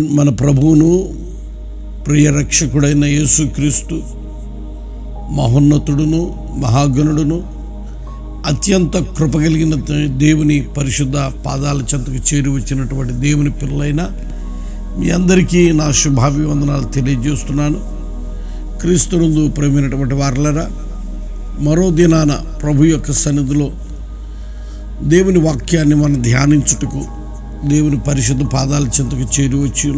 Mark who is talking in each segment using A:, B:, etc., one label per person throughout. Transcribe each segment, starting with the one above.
A: మన ప్రభువును ప్రియ రక్షకుడైన యేసుక్రీస్తు మహోన్నతుడును మహాగణుడును అత్యంత కృప కలిగిన దేవుని పరిశుద్ధ పాదాల చెంతకు చేరి వచ్చినటువంటి దేవుని పిల్లలైన మీ అందరికీ నా శుభాభివందనాలు తెలియజేస్తున్నాను. క్రీస్తునందు ప్రేమైనటువంటి వారలరా మరో దినాన ప్రభు యొక్క సన్నిధిలో దేవుని వాక్యాన్ని మనం ధ్యానించుటకు దేవుని పరిశుద్ధ పాదాల చెంతకు చేరి వచ్చి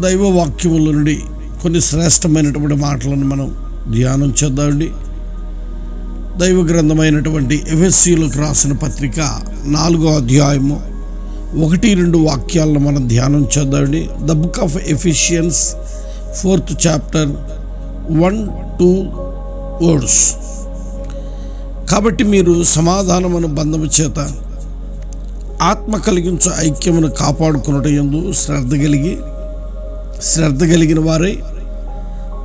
A: దైవ వాక్యముల నుండి కొన్ని శ్రేష్టమైనటువంటి మాటలను మనం ధ్యానం చేద్దామండి దైవ గ్రంథమైనటువంటి ఎఫ్ఎస్సీలకు రాసిన పత్రిక నాలుగో అధ్యాయము ఒకటి రెండు వాక్యాలను మనం ధ్యానం చేద్దామండి the book of Ephesians fourth chapter one two words. కాబట్టి మీరు సమాధానమును బంధము చేత ఆత్మ కలిగించు ఐక్యమును కాపాడుకున్నట ఎందు శ్రద్ధ కలిగి శ్రద్ధ కలిగిన వారై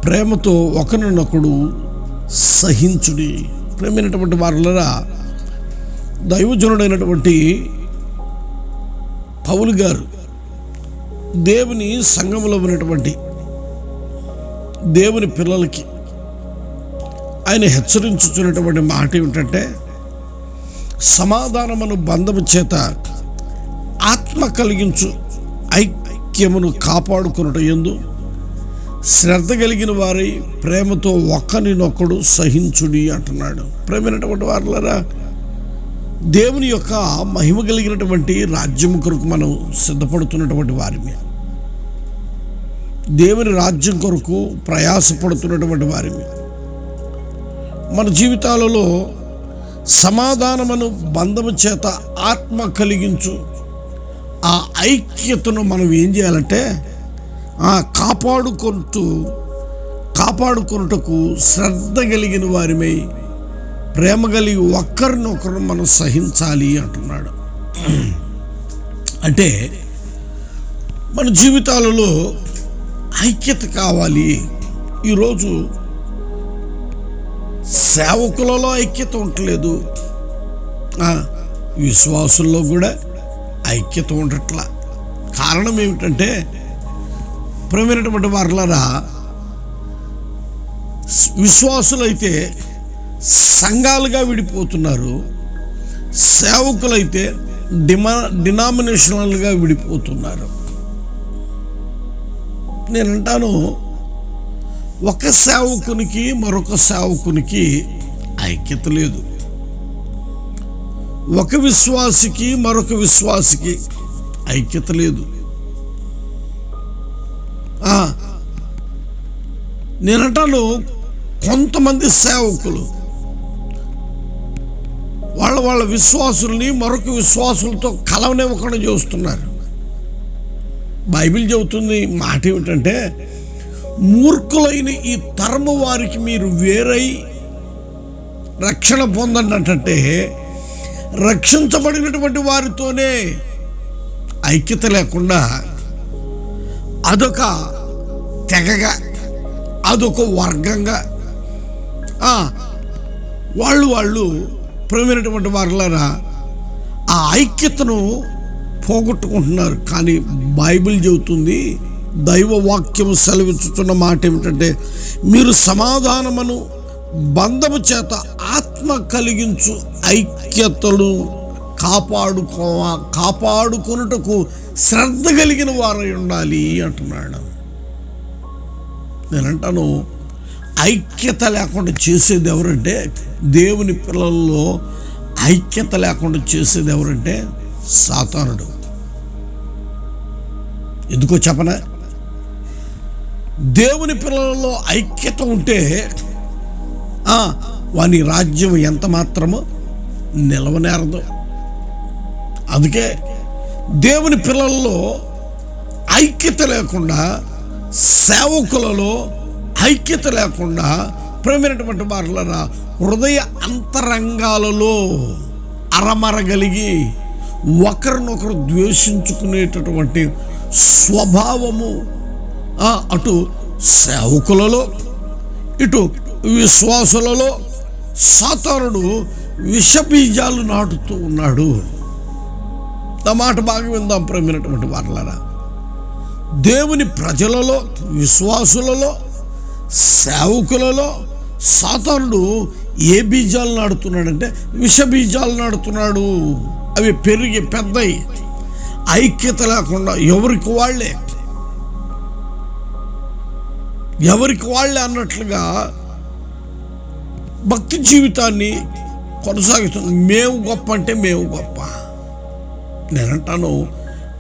A: ప్రేమతో ఒకరినొకడు సహించుడి. ప్రేమైనటువంటి వారులరా దైవజనుడైనటువంటి పౌలు గారు దేవుని సంఘములో ఉన్నటువంటి దేవుని పిల్లలకి ఆయన హెచ్చరించుతున్నటువంటి మాట ఏమిటంటే సమాధానమును బంధము చేత ఆత్మ కలిగించు ఐక్యమును కాపాడుకున్నట ఎందు శ్రద్ధ కలిగిన వారి ప్రేమతో ఒకరినొకడు సహించుడి అంటున్నాడు. ప్రేమైనటువంటి వారులరా దేవుని యొక్క మహిమ కలిగినటువంటి రాజ్యము కొరకు మనం సిద్ధపడుతున్నటువంటి వారిమి. దేవుని రాజ్యం కొరకు ప్రయాసపడుతున్నటువంటి వారిమి. మన జీవితాలలో సమాధానమును బంధము చేత ఆత్మ కలిగించు. ఆ ఐక్యతను మనం ఏం చేయాలంటే ఆ కాపాడుకుంటూ కాపాడుకున్నటకు శ్రద్ధ కలిగిన వారిమై ప్రేమ కలిగి ఒక్కరినొకరు మనం సహించాలి అంటున్నాడు. అంటే మన జీవితాలలో ఐక్యత కావాలి. ఈరోజు సేవకులలో ఐక్యత ఉండట్లేదు. విశ్వాసుల్లో కూడా ఐక్యత ఉండట్లా. కారణం ఏమిటంటే ప్రమైనటువంటి వారులరా విశ్వాసులైతే సంఘాలుగా విడిపోతున్నారు. సేవకులైతే డిమా డినామినేషనల్గా విడిపోతున్నారు. నేనంటాను ఒక సేవకునికి మరొక సేవకునికి ఐక్యత లేదు. ఒక విశ్వాసికి మరొక విశ్వాసికి ఐక్యత లేదు. ఆ, కొంతమంది సేవకులు వాళ్ళ వాళ్ళ విశ్వాసుల్ని మరొక విశ్వాసులతో కలవనివ్వకుండా చూస్తున్నారు. బైబిల్ చెబుతుంది మాట ఏమిటంటే మూర్ఖులైన ఈ తరము వారికి మీరు వేరై రక్షణ పొందండి రక్షించబడినటువంటి వారితోనే ఐక్యత లేకుండా అదొక తెగగా అదొక వర్గంగా వాళ్ళు వాళ్ళు ప్రేమైనటువంటి వారులారా ఆ ఐక్యతను పోగొట్టుకుంటున్నారు. కానీ బైబిల్ చెబుతుంది దైవ వాక్యం మాట ఏమిటంటే మీరు సమాధానమును బంధము చేత ఆత్మ కలిగించు ఐక్యతను కాపాడుకో కాపాడుకొనుటకు శ్రద్ధ కలిగిన వారై ఉండాలి అంటున్నాడు. నేనంటాను ఐక్యత లేకుండా చేసేది ఎవరంటే దేవుని పిల్లల్లో ఐక్యత లేకుండా చేసేది ఎవరంటే సాతానుడు. ఎందుకో చెప్పనా? దేవుని పిల్లలలో ఐక్యత ఉంటే వాని రాజ్యం ఎంత మాత్రమో నిలవనేరదు. అందుకే దేవుని పిల్లల్లో ఐక్యత లేకుండా సేవకులలో ఐక్యత లేకుండా ప్రేమైనటువంటి వారులరా హృదయ అంతరంగాలలో అరమరగలిగి ఒకరినొకరు ద్వేషించుకునేటటువంటి స్వభావము అటు సేవకులలో ఇటు విశ్వాసులలో సాతారుడు విషబీజాలు నాటుతూ ఉన్నాడు. నా మాట బాగా విందాం ప్రమినటువంటి మాటలారా దేవుని ప్రజలలో విశ్వాసులలో సేవకులలో సాతానుడు ఏ బీజాలు నాడుతున్నాడంటే విష బీజాలు నాడుతున్నాడు అవి పెరిగి పెద్దయి. ఐక్యత లేకుండా ఎవరికి వాళ్ళే ఎవరికి వాళ్ళే అన్నట్లుగా భక్తి జీవితాన్ని కొనసాగిస్తుంది మేము గొప్ప అంటే మేము గొప్ప. నేనంటాను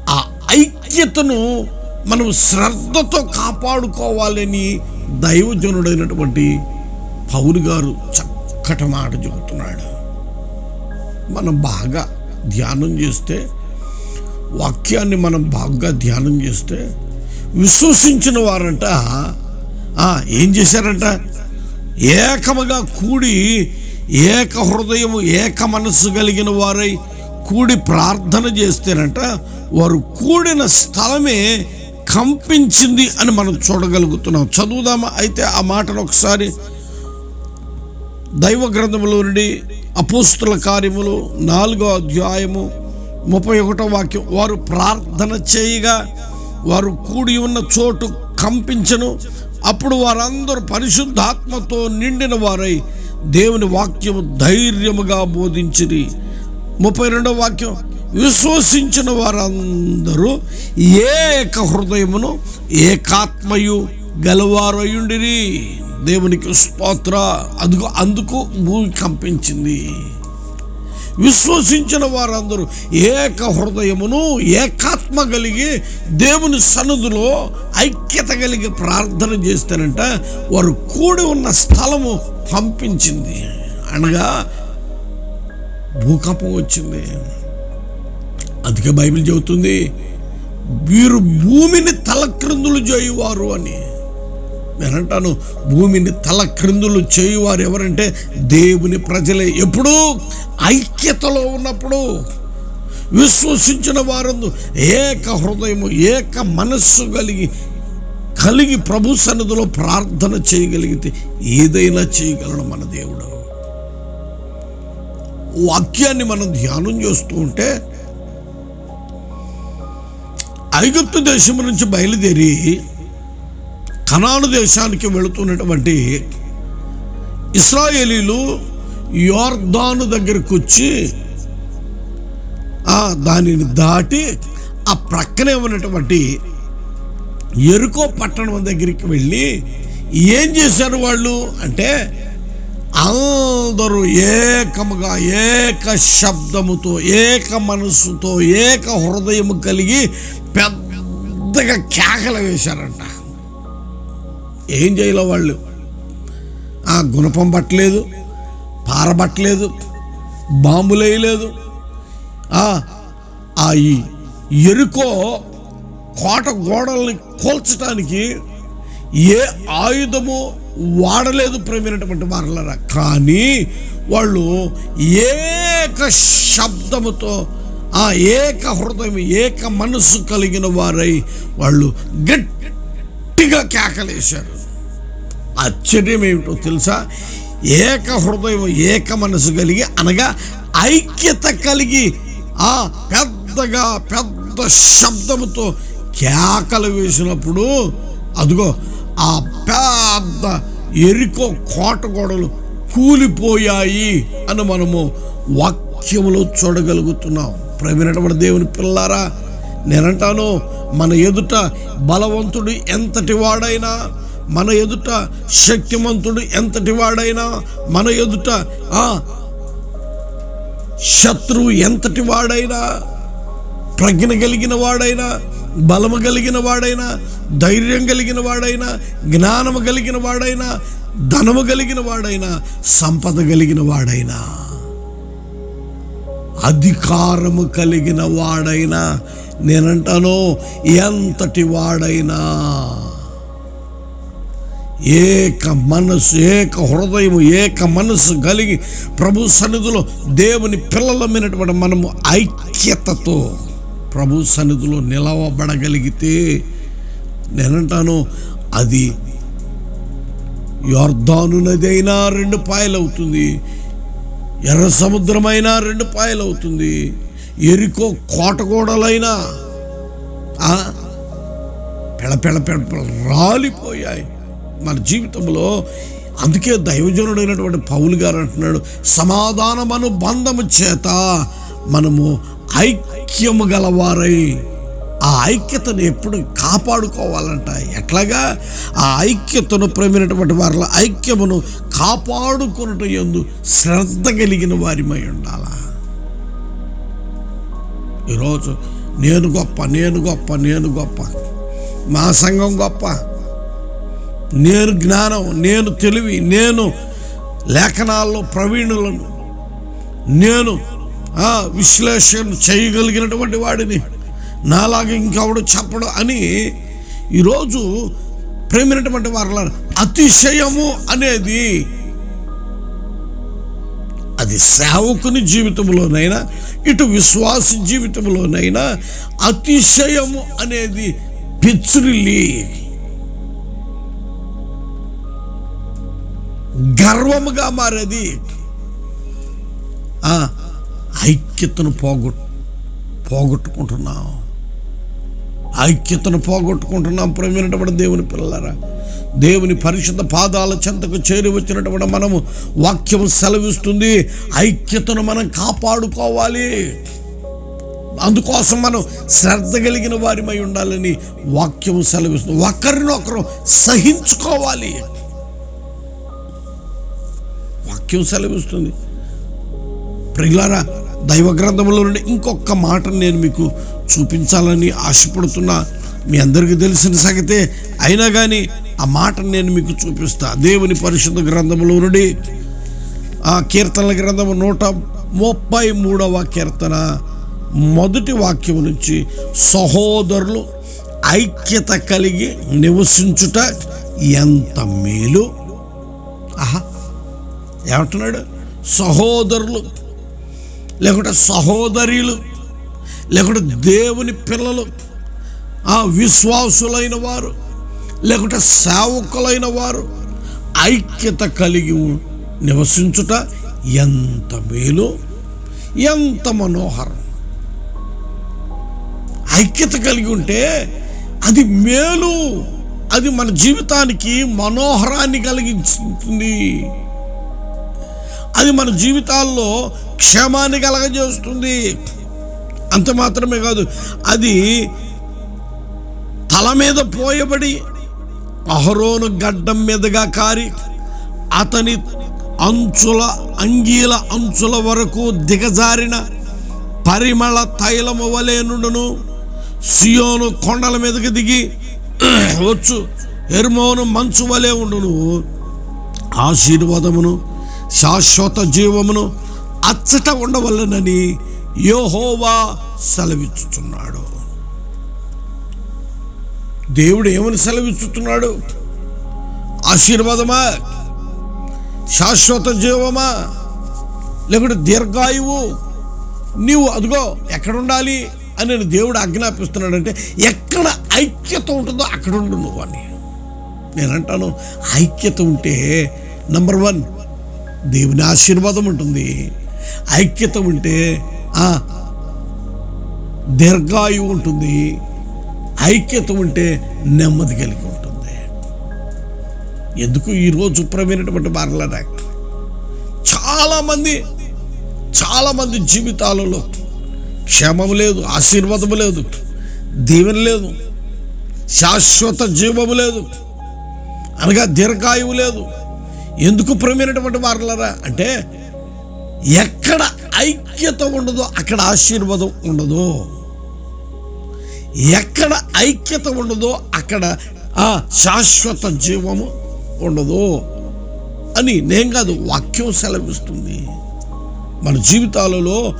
A: ఆ ఐక్యతను మనం శ్రద్ధతో కాపాడుకోవాలని దైవజనుడైనటువంటి పౌరు గారు చక్కటి మాట చెబుతున్నాడు. మనం బాగా ధ్యానం చేస్తే వాక్యాన్ని మనం బాగా ధ్యానం చేస్తే విశ్వసించిన వారంట ఏం చేశారంట? ఏకముగా కూడి ఏక హృదయము ఏక మనస్సు కలిగిన వారై కూడి ప్రార్థన చేస్తేనంట వారు కూడిన స్థలమే కంపించింది అని మనం చూడగలుగుతున్నాం. చదువుదామా? అయితే ఆ మాటను ఒకసారి దైవ గ్రంథములో నుండి అపోస్తుల కార్యములు నాలుగో అధ్యాయము ముప్పై ఒకటో వాక్యం. వారు ప్రార్థన చేయగా వారు కూడి ఉన్న చోటు కంపించను. అప్పుడు వారందరూ పరిశుద్ధాత్మతో నిండిన వారై దేవుని వాక్యము ధైర్యముగా బోధించిరి. ముప్పై రెండవ వాక్యం విశ్వసించిన వారందరూ ఏక హృదయమును ఏకాత్మయు గలవారయుండిరి. దేవునికి స్తోత్ర. అందుకు అందుకు భూమి కంపించింది. విశ్వసించిన వారందరూ ఏక హృదయమును ఏకాత్మ కలిగి దేవుని సన్నిధిలో ఐక్యత కలిగి ప్రార్థన చేస్తారంట. వారు కూడి ఉన్న స్థలము కంపించింది అనగా భూకంపం వచ్చింది. అందుకే బైబిల్ చెబుతుంది వీరు భూమిని తలక్రిందులు చేయువారు అని. నేనంటాను భూమిని తల క్రిందులు చేయువారు ఎవరంటే దేవుని ప్రజలే. ఎప్పుడు ఐక్యతలో ఉన్నప్పుడు విశ్వసించిన వారందు ఏక హృదయము ఏక మనస్సు కలిగి కలిగి ప్రభు సన్నిధిలో ప్రార్థన చేయగలిగితే ఏదైనా చేయగలడు మన దేవుడు. వాక్యాన్ని మనం ధ్యానం చేస్తూ ఉంటే ఐగుప్తు దేశం నుంచి బయలుదేరి కనాను దేశానికి వెళుతున్నటువంటి ఇస్రాయేలీలు యోర్దాను దగ్గరకు వచ్చి ఆ దానిని దాటి ఆ ప్రక్కనే ఉన్నటువంటి ఎరుకో పట్టణం దగ్గరికి వెళ్ళి ఏం చేశారు వాళ్ళు అంటే అందరూ ఏకముగా ఏక శబ్దముతో ఏక మనస్సుతో ఏక హృదయము కలిగి పెద్దగా కేకలు వేశారంట. ఏం చేయాలో వాళ్ళు? ఆ గుణపం పట్టలేదు పారబట్టలేదు బాంబులేయలేదు ఆ ఈ ఎరుకో కోట గోడల్ని కూల్చడానికి ఏ ఆయుధము వాడలేదు ప్రవీణటువంటి వారలరా. కానీ వాళ్ళు ఏక శబ్దముతో ఆ ఏక హృదయం ఏక మనస్సు కలిగిన వారై వాళ్ళు గట్టిగా కేకలేశారు. ఆశ్చర్యం ఏమిటో తెలుసా? ఏక హృదయం ఏక మనసు కలిగి అనగా ఐక్యత కలిగి ఆ పెద్దగా పెద్ద శబ్దముతో కేకలు వేసినప్పుడు అదిగో ఆ పెద్ద ఎరికో కోట గోడలు కూలిపోయాయి అని మనము వాక్యములో చూడగలుగుతున్నాం. ప్రవీణటువంటి దేవుని పిల్లారా నేనంటాను మన ఎదుట బలవంతుడు ఎంతటి వాడైనా మన ఎదుట శక్తిమంతుడు ఎంతటి వాడైనా మన ఎదుట ఆ శత్రువు ఎంతటి వాడైనా ప్రజ్ఞ కలిగిన వాడైనా బలము కలిగిన వాడైనా ధైర్యం కలిగిన వాడైనా జ్ఞానము కలిగిన వాడైనా ధనము కలిగిన వాడైనా సంపద కలిగిన వాడైనా. అధికారము కలిగిన వాడైనా నేనంటాను ఎంతటి వాడైనా. ఏక మనసు ఏక హృదయము ఏక మనసు కలిగి ప్రభు సన్నిధిలో దేవుని పిల్లలమైనటువంటి మనము ఐక్యతతో ప్రభు సన్నిధిలో నిలవబడగలిగితే నేనంటాను అది యోర్ధాను నది అయినా రెండు పాయలవుతుంది. ఎర్ర సముద్రమైనా రెండు పాయలవుతుంది. ఎరికో కోటగోడలైనా ఆ, పెళ రాలిపోయాయి మన జీవితంలో. అందుకే దైవజనుడైనటువంటి పౌలు గారు అంటున్నాడు సమాధానమను బంధము చేత మనము ఐక్యము గలవారై ఆ ఐక్యతను ఎప్పుడు కాపాడుకోవాలంట. ఎట్లాగా? ఆ ఐక్యతను ప్రేమైనటువంటి వారిలో ఐక్యమును కాపాడుకున్నట ఎందు శ్రద్ధ కలిగిన వారిమై ఉండాలా? ఈరోజు నేను గొప్ప నేను గొప్ప నేను గొప్ప. మా సంఘం గొప్ప. నేను జ్ఞానం నేను తెలివి నేను లేఖనాల్లో ప్రవీణులను నేను ఆ, విశ్లేషణ చేయగలిగినటువంటి వాడిని. నాలాగా ఇంకెవడు చెప్పడు అని ఈరోజు ప్రేమైనటువంటి వారిలో అతిశయము అనేది అది సేవకుని జీవితంలోనైనా ఇటు విశ్వాస జీవితంలోనైనా అతిశయము అనేది పిచ్చురిల్లి. గర్వముగా మారేది ఆ, ఐక్యతను పోగొట్టు పోగొట్టుకుంటున్నాం. ఐక్యతను పోగొట్టుకుంటున్నాం. ప్రేమైనటువంటి దేవుని పిల్లలారా దేవుని పరిశుద్ధ పాదాల చెంతకు చేరి వచ్చినటువంటి మనము వాక్యం సెలవిస్తుంది. ఐక్యతను మనం కాపాడుకోవాలి. అందుకోసం మనం శ్రద్ధ కలిగిన వారిమై ఉండాలని వాక్యం సెలవిస్తుంది. ఒకరినొకరు సహించుకోవాలి. వాక్యం సెలవిస్తుంది. ప్రియులారా దైవ గ్రంథంలో నుండి ఇంకొక మాటను నేను మీకు చూపించాలని ఆశపడుతున్నా. మీ అందరికీ తెలిసిన సంగతే అయినా కానీ ఆ మాటను నేను మీకు చూపిస్తా. దేవుని పరిశుద్ధ గ్రంథంలో నుండి ఆ కీర్తనల గ్రంథము నూట ముప్పై మూడవ కీర్తన మొదటి వాక్యం నుంచి సహోదరులు ఐక్యత కలిగి నివసించుట ఎంత మేలు? ఆహా! ఏమంటున్నాడు? సహోదరులు లేకుంటే సహోదరులు లేకుంటే దేవుని పిల్లలు ఆ విశ్వాసులైన వారు లేకుంటే సేవకులైన వారు ఐక్యత కలిగి ఉ- నివసించుట ఎంత మేలు ఎంత మనోహరం. ఐక్యత కలిగి ఉంటే అది మేలు అది మన జీవితానికి మనోహరాన్ని కలిగించుతుంది. అది మన జీవితాల్లో క్షేమాన్ని కలగజేస్తుంది. అంత మాత్రమే కాదు అది తల మీద పోయబడి అహరోను గడ్డం మీదుగా కారి అతని అంచుల అంగీల అంచుల వరకు దిగజారిన పరిమళ తైలము వలె నుండును సియోను కొండల మీదకి దిగి వచ్చు ఎర్మోను మంచు వలె ఉండును. ఆశీర్వాదమును శాశ్వత జీవమును అచ్చట ఉండవలనని యోహోవా సెలవిచ్చుచున్నాడు. దేవుడు ఏమని సెలవిచ్చుతున్నాడు? ఆశీర్వాదమా? శాశ్వత జీవమా? లేకుంటే దీర్ఘాయువు? నీవు అదిగో ఎక్కడ ఉండాలి అని నేను దేవుడు ఆజ్ఞాపిస్తున్నాడంటే ఎక్కడ ఐక్యత ఉంటుందో అక్కడ ఉండు నువ్వు అని. నేనంటాను ఐక్యత ఉంటే నంబర్ వన్ దేవుని ఆశీర్వాదం ఉంటుంది. ఐక్యత ఉంటే ఆ, దీర్ఘాయువు ఉంటుంది. ఐక్యత ఉంటే నెమ్మది కలిగి ఉంటుంది. ఎందుకు ఈరోజు ప్రమైనటువంటి మారలరా చాలామంది చాలామంది జీవితాలలో క్షేమం లేదు ఆశీర్వాదం లేదు దీవెన లేదు శాశ్వత జీవము లేదు అనగా దీర్ఘాయువు లేదు. ఎందుకు ప్రమైనటువంటి వారలరా అంటే ఎక్కడ ఐక్యత ఉండదో అక్కడ ఆశీర్వాదం ఉండదు. ఎక్కడ ఐక్యత ఉండదో అక్కడ ఆ శాశ్వత జీవము ఉండదు అని నేను కాదు వాక్యం సెలవిస్తుంది. మన జీవితాలలో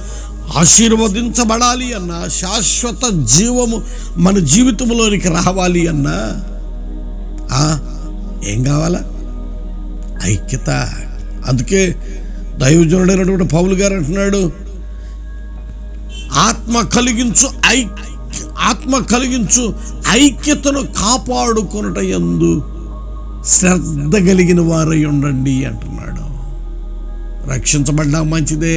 A: ఆశీర్వదించబడాలి అన్నా శాశ్వత జీవము మన జీవితంలోనికి రావాలి అన్నా ఏం కావాలా? ఐక్యత. అందుకే దైవజనుడైనటువంటి పౌలు గారు అంటున్నాడు ఆత్మ కలిగించు ఐ ఆత్మ కలిగించు ఐక్యతను కాపాడుకొనుట ఎందు శ్రద్ధ కలిగిన వారై ఉండండి అంటున్నాడు. రక్షించబడ్డా మంచిదే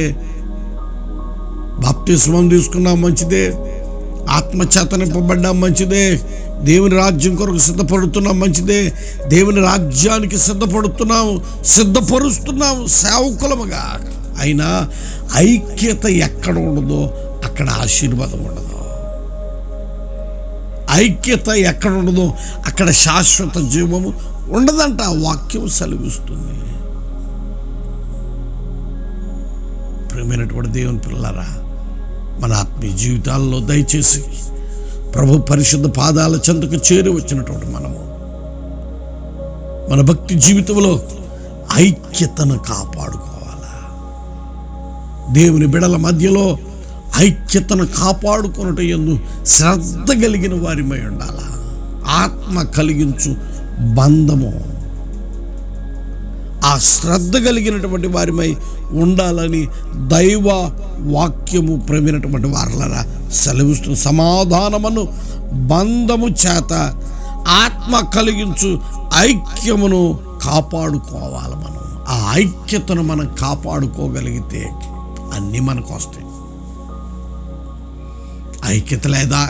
A: బాప్తిస్మం తీసుకున్నా మంచిదే ఆత్మచేత నింపబడ్డా మంచిదే. దేవుని రాజ్యం కొరకు సిద్ధపడుతున్నాం మంచిదే. దేవుని రాజ్యానికి సిద్ధపడుతున్నాం సిద్ధపరుస్తున్నాం సేవకులముగా. అయినా ఐక్యత ఎక్కడ ఉండదో అక్కడ ఆశీర్వాదం ఉండదు. ఐక్యత ఎక్కడ ఉండదో అక్కడ శాశ్వత జీవము ఉండదంట ఆ వాక్యం సెలవిస్తుంది. ప్రేమైనటువంటి దేవుని పిల్లరా మన ఆత్మీయ జీవితాల్లో దయచేసి ప్రభు పరిశుద్ధ పాదాల చెంతకు చేరి వచ్చినటువంటి మనము. మన భక్తి జీవితంలో ఐక్యతను కాపాడుకోవాలా? దేవుని బిడల మధ్యలో ఐక్యతను కాపాడుకున్నట ఎందు శ్రద్ధ కలిగిన వారిమై ఉండాలా? ఆత్మ కలిగించు బంధము ఆ శ్రద్ధ కలిగినటువంటి వారిమై ఉండాలని దైవ వాక్యము ప్రమినటువంటి వారలరా సెలవిస్తూ సమాధానమును బంధము చేత ఆత్మ కలిగించు ఐక్యమును కాపాడుకోవాలి మనం. ఆ ఐక్యతను మనం కాపాడుకోగలిగితే అన్నీ మనకు వస్తాయి. ఐక్యత లేదా?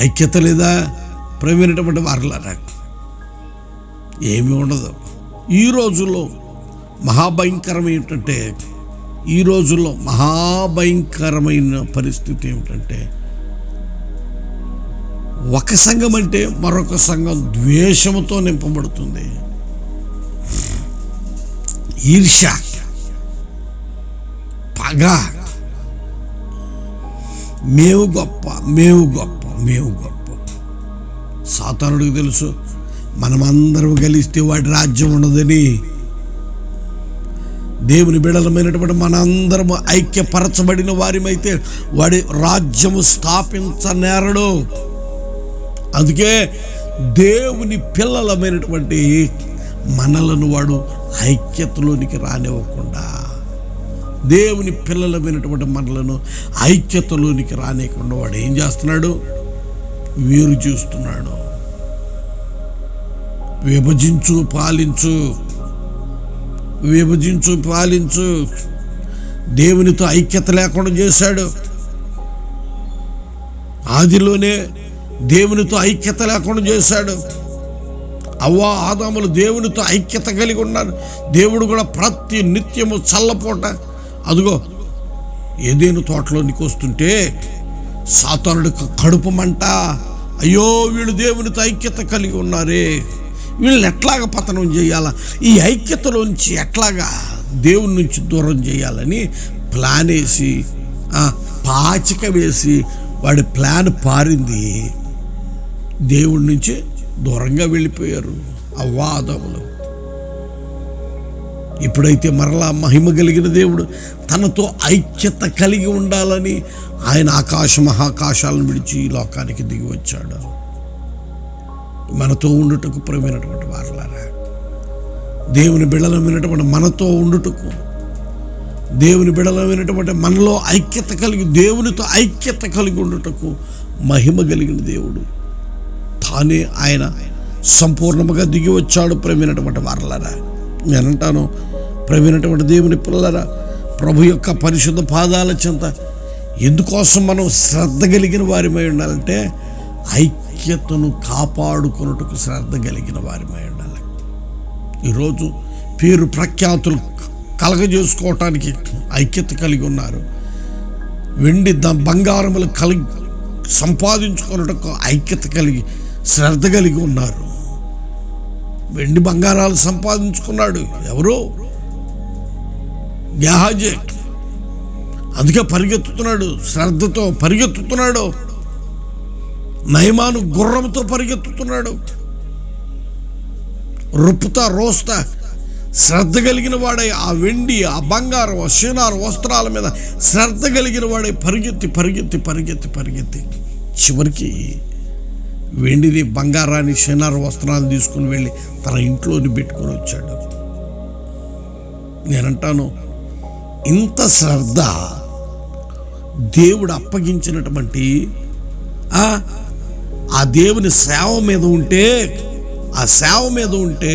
A: ఐక్యత లేదా? ప్రవీణటువంటి వారులరా? ఏమీ ఉండదు. ఈ రోజుల్లో మహాభయంకరం ఏమిటంటే ఈ రోజుల్లో మహాభయంకరమైన పరిస్థితి ఏమిటంటే ఒక సంఘం అంటే మరొక సంఘం ద్వేషముతో నింపబడుతుంది. ఈర్ష పగ. మేము గొప్ప మేము గొప్ప మేము గొప్ప. సాతానుడికి తెలుసు మనమందరం గెలిస్తే వాడి రాజ్యం ఉండదని దేవుని బిడలమైనటువంటి మనందరము ఐక్యపరచబడిన వారిమైతే వాడి రాజ్యము స్థాపించనేరడు. అందుకే దేవుని పిల్లలమైనటువంటి మనలను వాడు ఐక్యతలోనికి రానివ్వకుండా దేవుని పిల్లలమైనటువంటి మనలను ఐక్యతలోనికి రానివ్వకుండా వాడు ఏం చేస్తున్నాడు? వేరు చూస్తున్నాడు. విభజించు పాలించు. విభజించు పాలించు. దేవునితో ఐక్యత లేకుండా చేశాడు. ఆదిలోనే దేవునితో ఐక్యత లేకుండా చేశాడు. అవ్వా ఆదాములు దేవునితో ఐక్యత కలిగి ఉన్నారు. దేవుడు కూడా ప్రతి నిత్యము చల్లపోట. అదిగో ఏదేను తోటలోనికి వస్తుంటే సాతానుడి కడుపు మంట. అయ్యో వీళ్ళు దేవునితో ఐక్యత కలిగి ఉన్నారే. వీళ్ళని ఎట్లాగ పతనం చేయాలా? ఈ ఐక్యతలోంచి ఎట్లాగా దేవుని నుంచి దూరం చేయాలని ప్లాన్ వేసి పాచిక వేసి వాడి ప్లాన్ పారింది. దేవుడి నుంచి దూరంగా వెళ్ళిపోయారు ఆ వాదములు. ఇప్పుడైతే మరలా మహిమ కలిగిన దేవుడు తనతో ఐక్యత కలిగి ఉండాలని ఆయన ఆకాశ మహాకాశాలను విడిచి ఈ లోకానికి దిగి వచ్చాడు. మనతో ఉండుటకు ప్రేమైనటువంటి వారలారా. దేవుని బిడలమైనటువంటి మనతో ఉండుటకు దేవుని బిడలమైనటువంటి మనలో ఐక్యత కలిగి దేవునితో ఐక్యత కలిగి ఉండుటకు మహిమ కలిగిన దేవుడు. తానే ఆయన సంపూర్ణముగా దిగి వచ్చాడు ప్రేమైనటువంటి వారలరా. నేనంటాను ప్రేమైనటువంటి దేవుని పిల్లలరా ప్రభు యొక్క పరిశుద్ధ పాదాల చెంత ఎందుకోసం మనం శ్రద్ధ కలిగిన వారిమై ఉండాలంటే ఐక్య ఐక్యతను కాపాడుకున్నట్టుకు శ్రద్ధ కలిగిన వారిమై ఉండాలి ఈరోజు పేరు ప్రఖ్యాతులు కలగజేసుకోవటానికి ఐక్యత కలిగి ఉన్నారు. వెండి ద బంగారములు కలిగి సంపాదించుకున్నట్టుకు ఐక్యత కలిగి శ్రద్ధ కలిగి ఉన్నారు. వెండి బంగారాలు సంపాదించుకున్నాడు ఎవరు? గెహాజే అందుకే పరిగెత్తుతున్నాడు శ్రద్ధతో పరిగెత్తుతున్నాడు. నయమాను గుర్రంతో పరిగెత్తుతున్నాడు. రుపుతా రోస్తా శ్రద్ధ కలిగిన వాడై ఆ వెండి ఆ బంగారం ఆ షీనారు వస్త్రాల మీద శ్రద్ధ కలిగిన వాడై పరిగెత్తి పరిగెత్తి పరిగెత్తి పరిగెత్తి చివరికి వెండిని బంగారాన్ని షీనారు వస్త్రాలు తీసుకుని వెళ్ళి తన ఇంట్లోని పెట్టుకొని వచ్చాడు. నేనంటాను ఇంత శ్రద్ధ దేవుడు అప్పగించినటువంటి ఆ దేవుని సేవ మీద ఉంటే ఆ సేవ మీద ఉంటే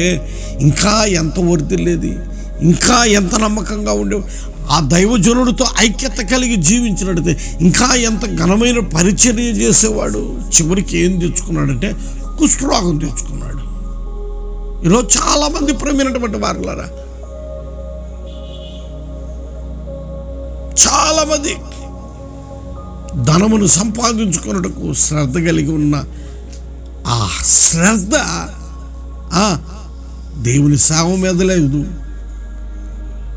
A: ఇంకా ఎంత వర్దిల్లేది ఇంకా ఎంత నమ్మకంగా ఉండే ఆ దైవజనుడితో ఐక్యత కలిగి జీవించినట్టయితే ఇంకా ఎంత ఘనమైన పరిచర్య చేసేవాడు. చివరికి ఏం తెచ్చుకున్నాడంటే కుష్ఠరోగం తెచ్చుకున్నాడు. ఈరోజు చాలామంది ప్రమైనటువంటి వారులరా చాలామంది ధనమును సంపాదించుకున్నటకు శ్రద్ధ కలిగి ఉన్న ఆ శ్రద్ధ దేవుని సేవ మీద లేదు.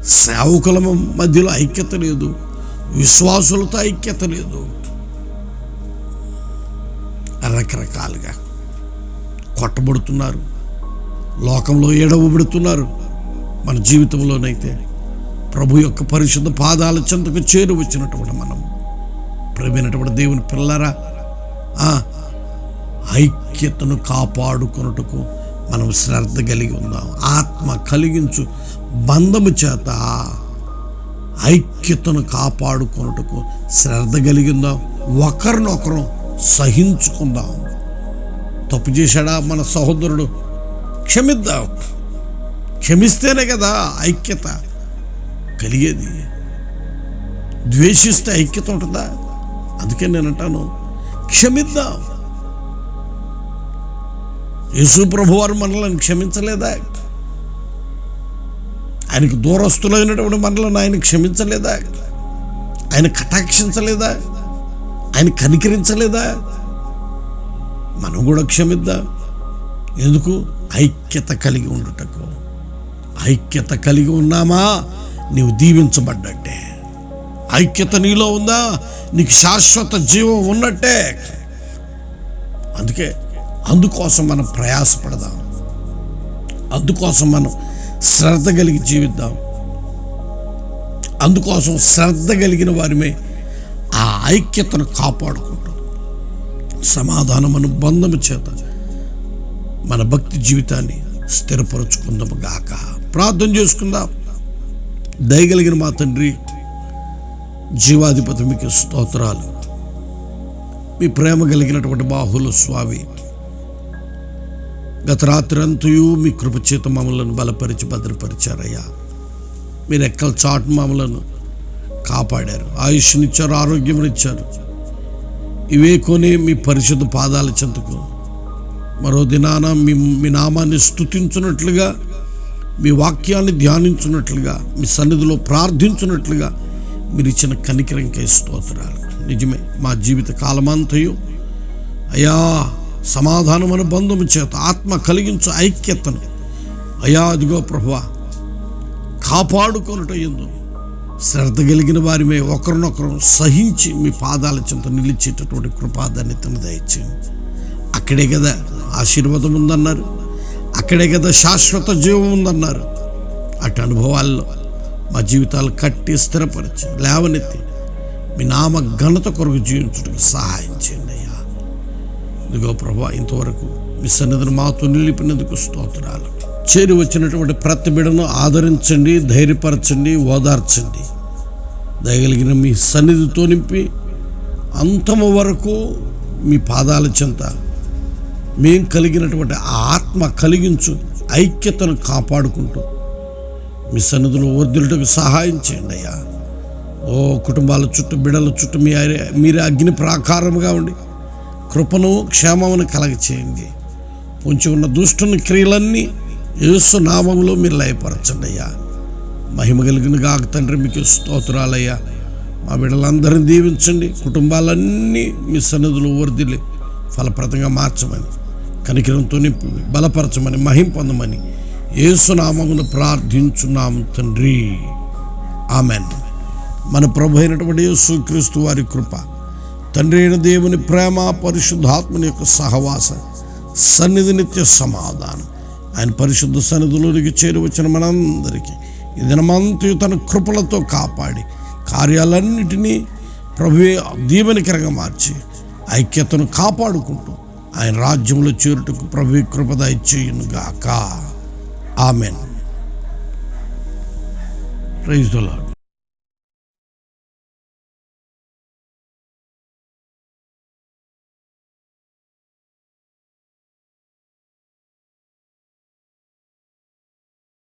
A: సేవకుల మధ్యలో ఐక్యత లేదు. విశ్వాసులతో ఐక్యత లేదు. రకరకాలుగా కొట్టబడుతున్నారు. లోకంలో ఏడవబడుతున్నారు మన జీవితంలోనైతే ప్రభు యొక్క పరిశుద్ధ పాదాల చెంతకు చేరువచ్చినటువంటి మనం ప్రేమైనటువంటి దేవుని పిల్లరా ఆ, ఐక్యతను కాపాడుకొనుటకు మనం శ్రద్ధ కలిగి ఉందాం. ఆత్మ కలిగించు బంధము చేత ఐక్యతను కాపాడుకొనుటకు శ్రద్ధ కలిగిందాం ఒకరినొకరు సహించుకుందాం. తప్పు చేశాడా మన సహోదరుడు? క్షమిద్దాం. క్షమిస్తేనే కదా ఐక్యత కలిగేది. ద్వేషిస్తే ఐక్యత ఉంటుందా? అందుకే నేను అంటాను క్షమిద్దాం. యేసు ప్రభు వారు మనల్ని క్షమించలేదా? ఆయనకు దూరస్తులైనటువంటి మనల్ని ఆయన క్షమించలేదా? ఆయన కటాక్షించలేదా? ఆయన కనికరించలేదా? మనం కూడా క్షమిద్దాం. ఎందుకు? ఐక్యత కలిగి ఉండుటకు. ఐక్యత కలిగి ఉన్నామా? నీవు దీవించబడ్డట్టే. ఐక్యత నీలో ఉందా? నీకు శాశ్వత జీవం ఉన్నట్టే. అందుకే అందుకోసం మనం ప్రయాసపడదాం. అందుకోసం మనం శ్రద్ధ కలిగి జీవిద్దాం. అందుకోసం శ్రద్ధ కలిగిన వారిమే ఆ ఐక్యతను కాపాడుకుంటాం. సమాధానమను బంధము చేత మన భక్తి జీవితాన్ని స్థిరపరచుకుందాము గాక. ప్రార్థన చేసుకుందాం. దయగలిగిన మా తండ్రి జీవాధిపతి మీకు స్తోత్రాలు. మీ ప్రేమ కలిగినటువంటి బాహుల స్వామి గత రాత్రంతయు మీ కృపచేత మమ్మలను బలపరిచి భద్రపరిచారయ్యా. మీరు ఎక్కల చాటు మమ్మలను కాపాడారు. ఆయుష్నిచ్చారు ఆరోగ్యమునిచ్చారు. ఇవే కొని మీ పరిశుద్ధ పాదాల చెంతకు మరో దినాన మీ మీ నామాన్ని స్థుతించున్నట్లుగా మీ వాక్యాన్ని ధ్యానించున్నట్లుగా మీ సన్నిధిలో ప్రార్థించున్నట్లుగా మీరు ఇచ్చిన కనికరంకే స్తోత్రాలు. నిజమే మా జీవిత కాలమంతయు. అయా సమాధానమైన బంధము చేత ఆత్మ కలిగించు ఐక్యతను. అయా అదిగో ప్రభు కాపాడుకొనుట ఎందు శ్రద్ధ కలిగిన వారిమే ఒకరినొకరు సహించి మీ పాదాల చెంత నిలిచేటటువంటి కృపాధాన్యతను దయచేయండి. అక్కడే కదా ఆశీర్వాదం ఉందన్నారు. అక్కడే కదా శాశ్వత జీవం ఉందన్నారు. అటు అనుభవాల్లో మా జీవితాలు కట్టి స్థిరపరచు. లేవనెత్తి మీ నామ ఘనత కొరకు జీవించడానికి సహాయం చేయండి అయ్యా. ఇదిగో ప్రభా ఇంతవరకు మీ సన్నిధిని మాతో నిలిపినందుకు స్తోత్రాలు. చేరి వచ్చినటువంటి ప్రతి బిడను ఆదరించండి ధైర్యపరచండి ఓదార్చండి. దయగలిగిన మీ సన్నిధితో నింపి అంతము వరకు మీ పాదాల చెంత మేం కలిగినటువంటి ఆత్మ కలిగించు ఐక్యతను కాపాడుకుంటూ మీ సన్నిధిలో వర్ధిల్లుటకు సహాయం చేయండి అయ్యా. ఓ కుటుంబాల చుట్టూ బిడల చుట్టూ మీ మీరే అగ్ని ప్రాకారముగా ఉండి కృపను క్షేమమును కలగ చేయండి పొంచి ఉన్న దుష్టుని క్రియలన్నీ యేసు నామంలో మీరు లయపరచండి అయ్యా. మహిమ కలిగిన కాక తండ్రి మీకు స్తోత్రాలయ్యా. మా బిడ్డలందరినీ దీవించండి. కుటుంబాలన్నీ మీ సన్నిధులు వర్దిల్లి ఫలప్రదంగా మార్చమని కనికరంతో బలపరచమని మహిం పొందమని ఏసునామమును ప్రార్థించున్నాము తండ్రి. ఆమెన్. మన ప్రభు అయినటువంటి యేసుక్రీస్తు వారి కృప తండ్రి అయిన దేవుని ప్రేమ పరిశుద్ధాత్మని యొక్క సహవాస సన్నిధి నిత్య సమాధానం. ఆయన పరిశుద్ధ సన్నిధిలోనికి చేరువచ్చిన మనందరికీ ఇదనమంతయు తన కృపలతో కాపాడి కార్యాలన్నిటినీ ప్రభువే దీవెనికరంగా మార్చి ఐక్యతను కాపాడుకుంటూ ఆయన రాజ్యంలో చేరుటకు ప్రభు కృపద ఇచ్చేయును గాక ఆమెన్ ప్రైజ్ ద లార్డ్